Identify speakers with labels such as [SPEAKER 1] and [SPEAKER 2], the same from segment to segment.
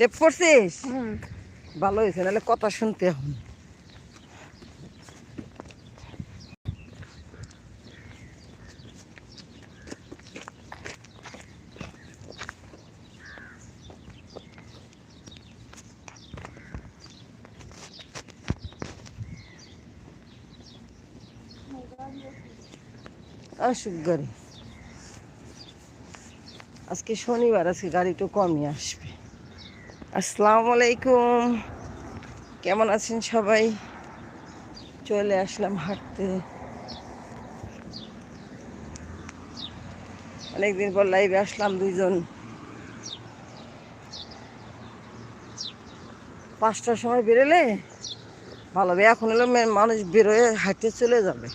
[SPEAKER 1] Tape করছিস ভালো হয়েছে নাহলে কথা শুনতে এখন আসুক গাড়ি আজকে শনিবার আজকে গাড়ি একটু কমই আসবে। আসসালামু আলাইকুম কেমন আছেন সবাই? চলে আসলাম হাঁটতে। অনেকদিন পর লাইভে আসলাম দুইজন। পাঁচটার সময় বেরোলে? ভালো হবে এখন এলো মানুষ বেরোয় হাঁটতে চলে যাবে।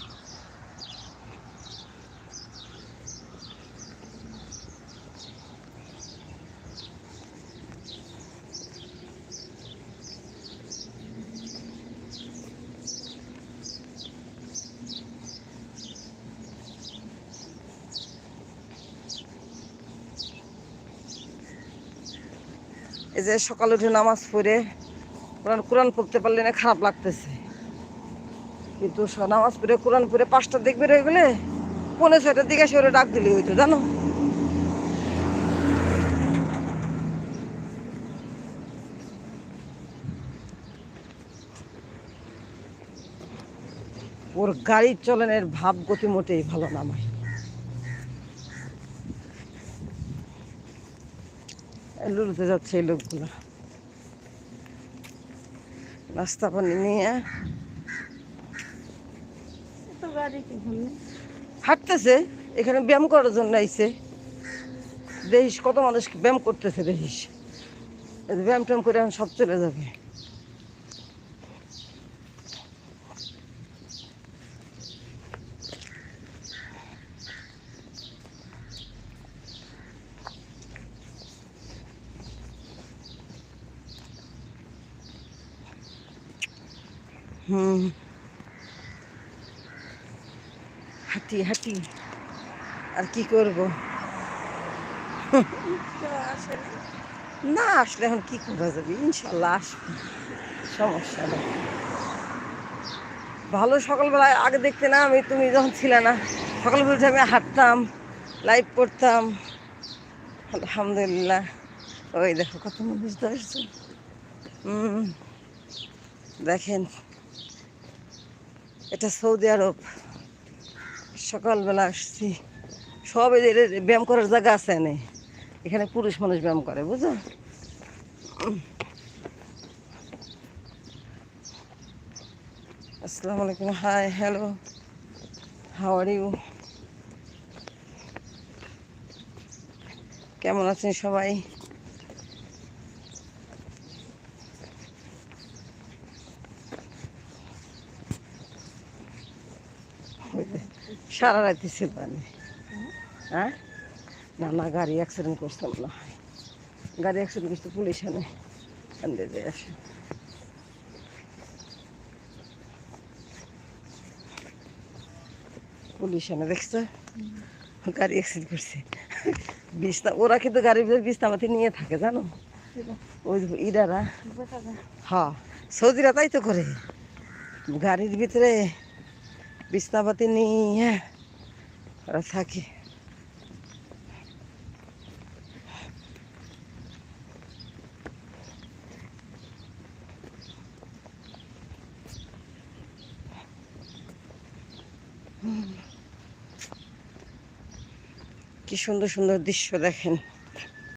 [SPEAKER 1] এই যে সকালে উঠে নামাজ পড়ে, কোরআন কোরআন পড়তে পারলে না খারাপ লাগতেছে। কিন্তু নামাজ পড়ে, কোরআন পড়ে, পাঁচটার দিক বেরোয় গেলে পনেরো ছয়টার দিকে সে ডাক দিলে হইতো, জানো? ওর গাড়ির চলনের ভাব গতি মোটেই ভালো নামায় লুলুতে যাচ্ছে এই লোকগুলো। নাস্তা পানি নিয়ে। হাঁটতেছে এখানে ব্যায়াম করার জন্য আইসে দেখিস কত মানুষ ব্যায়াম করতেছে দেখিস ব্যায়াম ট্যাম করে এখন সব চলে যাবে। হুম। হাঁটি হাঁটি। আর কি করব? না, আসলে এখন কি করা যাবে? ইনশাল্লাহ আসবে। সমস্যা নেই। ভালো সকালবেলায় আগে দেখতে না, আমি তুমি যখন ছিলে না, সকালবেলা উঠে আমি হাঁটতাম লাইভ করতাম। আলহামদুলিল্লাহ। ওই দেখো কত মানুষ দশজন হুম। দেখেন। এটা সৌদি আরব। সকালবেলা আসছি। সব এদের ব্যায়াম করার জায়গা আছে এনে। এখানে পুরুষ মানুষ ব্যায়াম করে বুঝো। আসসালামু আলাইকুম। Hi, hello. How are you কেমন আছেন সবাই? সারা রাতে ছিল আমি হ্যাঁ? না না গাড়ি অ্যাক্সিডেন্ট করতাম না গাড়ি অ্যাক্সিডেন্ট করতে পুলিশ আনে আনতে দিয়ে আসে। পুলিশ আনে দেখছ গাড়ি অ্যাক্সিডেন্ট করছে। বিছনা ওরা কিন্তু গাড়ির ভিতরে বিছনাপাতি নিয়ে থাকে জানো? ওই ইরারা হ্যাঁ সৌদিরা তাই তো করে। গাড়ির ভিতরে বিছনাপাতি নিয়ে ওরা থাকে। কি সুন্দর সুন্দর দৃশ্য দেখেন।